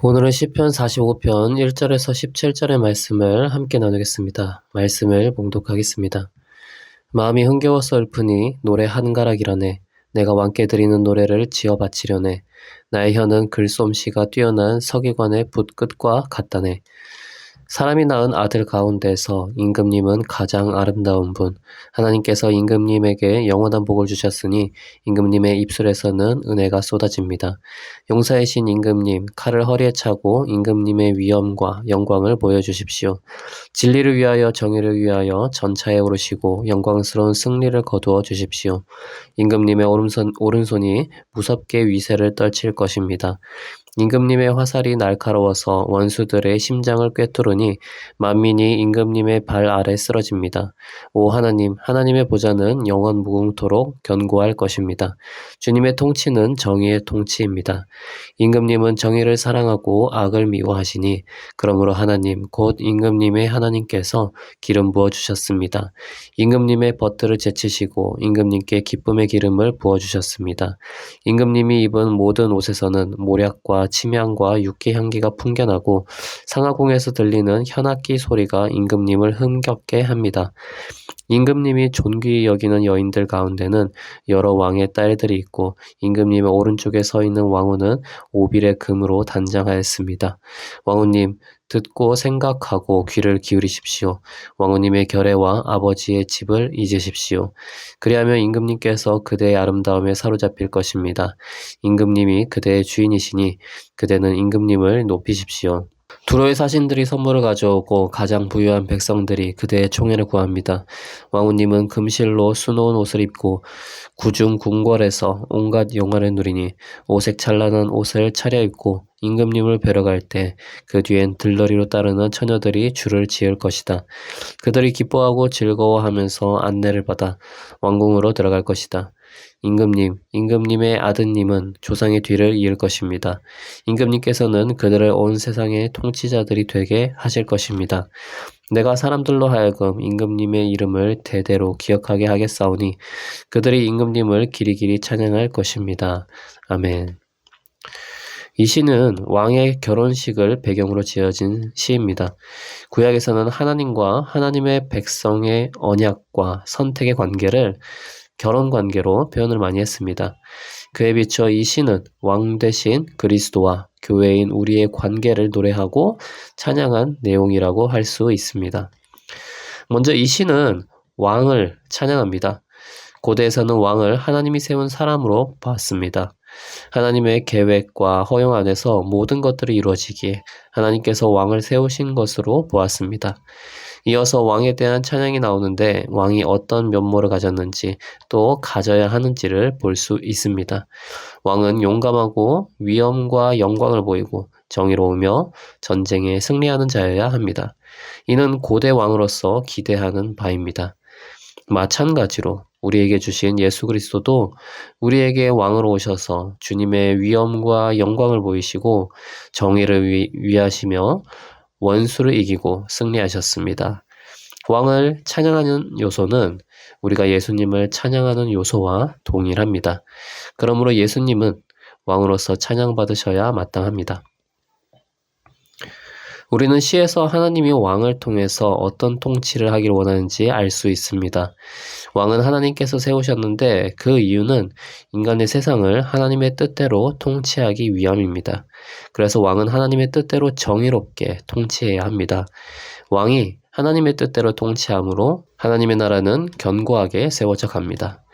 오늘은 시편 45편 1절에서 17절의 말씀을 함께 나누겠습니다. 말씀을 봉독하겠습니다. 마음이 흥겨워서 읊으니 노래 한가락이라네. 내가 왕께 드리는 노래를 지어 바치려네. 나의 혀는 글솜씨가 뛰어난 서기관의 붓끝과 같다네. 사람이 낳은 아들 가운데서 임금님은 가장 아름다운 분. 하나님께서 임금님에게 영원한 복을 주셨으니 임금님의 입술에서는 은혜가 쏟아집니다. 용사의 신 임금님, 칼을 허리에 차고 임금님의 위엄과 영광을 보여주십시오. 진리를 위하여 정의를 위하여 전차에 오르시고 영광스러운 승리를 거두어 주십시오. 임금님의 오른손, 오른손이 무섭게 위세를 떨칠 것입니다. 임금님의 화살이 날카로워서 원수들의 심장을 꿰뚫으니 만민이 임금님의 발 아래 쓰러집니다. 오 하나님, 하나님의 보좌는 영원 무궁토록 견고할 것입니다. 주님의 통치는 정의의 통치입니다. 임금님은 정의를 사랑하고 악을 미워하시니 그러므로 하나님 곧 임금님의 하나님께서 기름 부어 주셨습니다. 임금님의 버트를 제치시고 임금님께 기쁨의 기름을 부어 주셨습니다. 임금님이 입은 모든 옷에서는 모략과 침향과 육기 향기가 풍겨나고 상하궁에서 들리는 현악기 소리가 임금님을 흥겹게 합니다. 임금님이 존귀히 여기는 여인들 가운데는 여러 왕의 딸들이 있고 임금님의 오른쪽에 서 있는 왕후는 오빌의 금으로 단장하였습니다. 왕후님 듣고 생각하고 귀를 기울이십시오. 왕후님의 결례와 아버지의 집을 잊으십시오. 그리하면 임금님께서 그대의 아름다움에 사로잡힐 것입니다. 임금님이 그대의 주인이시니 그대는 임금님을 높이십시오. 두로의 사신들이 선물을 가져오고 가장 부유한 백성들이 그대의 총애를 구합니다. 왕후님은 금실로 수놓은 옷을 입고 구중 궁궐에서 온갖 영화를 누리니 오색 찬란한 옷을 차려입고 임금님을 뵈러 갈 때 그 뒤엔 들러리로 따르는 처녀들이 줄을 지을 것이다. 그들이 기뻐하고 즐거워하면서 안내를 받아 왕궁으로 들어갈 것이다. 임금님, 임금님의 아드님은 조상의 뒤를 이을 것입니다. 임금님께서는 그들을 온 세상의 통치자들이 되게 하실 것입니다. 내가 사람들로 하여금 임금님의 이름을 대대로 기억하게 하겠사오니 그들이 임금님을 길이길이 찬양할 것입니다. 아멘. 이 시는 왕의 결혼식을 배경으로 지어진 시입니다. 구약에서는 하나님과 하나님의 백성의 언약과 선택의 관계를 결혼 관계로 표현을 많이 했습니다. 그에 비춰 이 시는 왕 대신 그리스도와 교회인 우리의 관계를 노래하고 찬양한 내용이라고 할 수 있습니다. 먼저 이 시는 왕을 찬양합니다. 고대에서는 왕을 하나님이 세운 사람으로 봤습니다. 하나님의 계획과 허용 안에서 모든 것들이 이루어지기에 하나님께서 왕을 세우신 것으로 보았습니다. 이어서 왕에 대한 찬양이 나오는데 왕이 어떤 면모를 가졌는지 또 가져야 하는지를 볼 수 있습니다. 왕은 용감하고 위엄과 영광을 보이고 정의로우며 전쟁에 승리하는 자여야 합니다. 이는 고대 왕으로서 기대하는 바입니다. 마찬가지로 우리에게 주신 예수 그리스도도 우리에게 왕으로 오셔서 주님의 위엄과 영광을 보이시고 정의를 위, 위하시며 원수를 이기고 승리하셨습니다. 왕을 찬양하는 요소는 우리가 예수님을 찬양하는 요소와 동일합니다. 그러므로 예수님은 왕으로서 찬양받으셔야 마땅합니다. 우리는 시에서 하나님이 왕을 통해서 어떤 통치를 하길 원하는지 알 수 있습니다. 왕은 하나님께서 세우셨는데 그 이유는 인간의 세상을 하나님의 뜻대로 통치하기 위함입니다. 그래서 왕은 하나님의 뜻대로 정의롭게 통치해야 합니다. 왕이 하나님의 뜻대로 통치함으로 하나님의 나라는 견고하게 세워져 갑니다.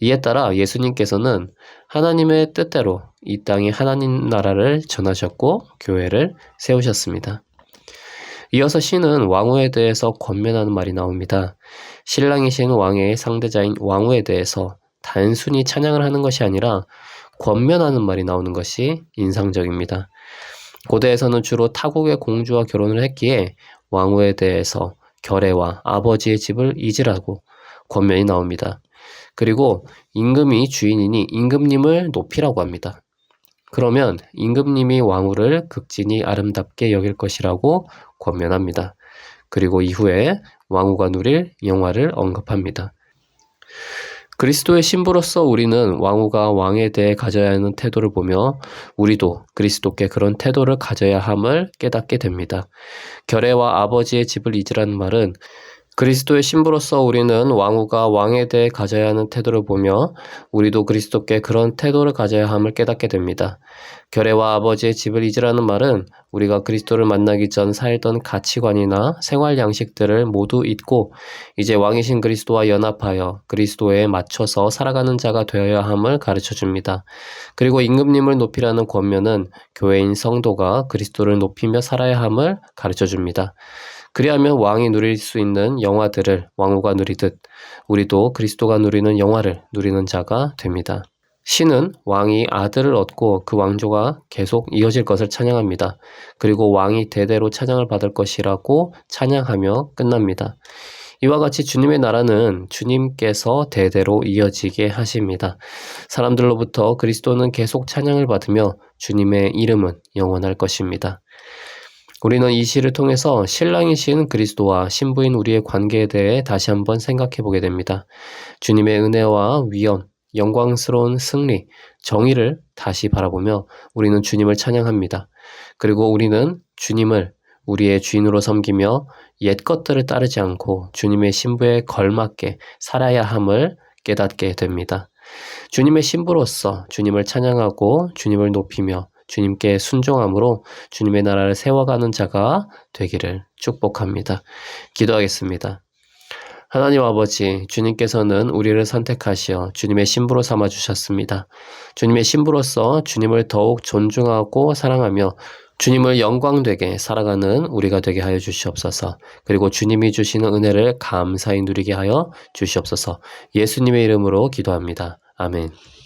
이에 따라 예수님께서는 하나님의 뜻대로 이 땅에 하나님 나라를 전하셨고 교회를 세우셨습니다. 이어서 신은 왕후에 대해서 권면하는 말이 나옵니다. 신랑이신 왕의 상대자인 왕후에 대해서 단순히 찬양을 하는 것이 아니라 권면하는 말이 나오는 것이 인상적입니다. 고대에서는 주로 타국의 공주와 결혼을 했기에 왕후에 대해서 결례와 아버지의 집을 잊으라고 권면이 나옵니다. 그리고 임금이 주인이니 임금님을 높이라고 합니다. 그러면 임금님이 왕후를 극진히 아름답게 여길 것이라고 권면합니다. 그리고 이후에 왕후가 누릴 영화를 언급합니다. 그리스도의 신부로서 우리는 왕후가 왕에 대해 가져야 하는 태도를 보며 우리도 그리스도께 그런 태도를 가져야 함을 깨닫게 됩니다. 결례와 아버지의 집을 잊으라는 말은 그리스도의 신부로서 우리는 왕후가 왕에 대해 가져야 하는 태도를 보며 우리도 그리스도께 그런 태도를 가져야 함을 깨닫게 됩니다. 결례와 아버지의 집을 잊으라는 말은 우리가 그리스도를 만나기 전 살던 가치관이나 생활 양식들을 모두 잊고 이제 왕이신 그리스도와 연합하여 그리스도에 맞춰서 살아가는 자가 되어야 함을 가르쳐 줍니다. 그리고 임금님을 높이라는 권면은 교회인 성도가 그리스도를 높이며 살아야 함을 가르쳐 줍니다. 그리하면 왕이 누릴 수 있는 영화들을 왕후가 누리듯 우리도 그리스도가 누리는 영화를 누리는 자가 됩니다. 신은 왕이 아들을 얻고 그 왕조가 계속 이어질 것을 찬양합니다. 그리고 왕이 대대로 찬양을 받을 것이라고 찬양하며 끝납니다. 이와 같이 주님의 나라는 주님께서 대대로 이어지게 하십니다. 사람들로부터 그리스도는 계속 찬양을 받으며 주님의 이름은 영원할 것입니다. 우리는 이 시를 통해서 신랑이신 그리스도와 신부인 우리의 관계에 대해 다시 한번 생각해 보게 됩니다. 주님의 은혜와 위엄, 영광스러운 승리, 정의를 다시 바라보며 우리는 주님을 찬양합니다. 그리고 우리는 주님을 우리의 주인으로 섬기며 옛 것들을 따르지 않고 주님의 신부에 걸맞게 살아야 함을 깨닫게 됩니다. 주님의 신부로서 주님을 찬양하고 주님을 높이며 주님께 순종함으로 주님의 나라를 세워가는 자가 되기를 축복합니다. 기도하겠습니다. 하나님 아버지, 주님께서는 우리를 선택하시어 주님의 신부로 삼아 주셨습니다. 주님의 신부로서 주님을 더욱 존중하고 사랑하며 주님을 영광되게 살아가는 우리가 되게 하여 주시옵소서. 그리고 주님이 주시는 은혜를 감사히 누리게 하여 주시옵소서. 예수님의 이름으로 기도합니다. 아멘.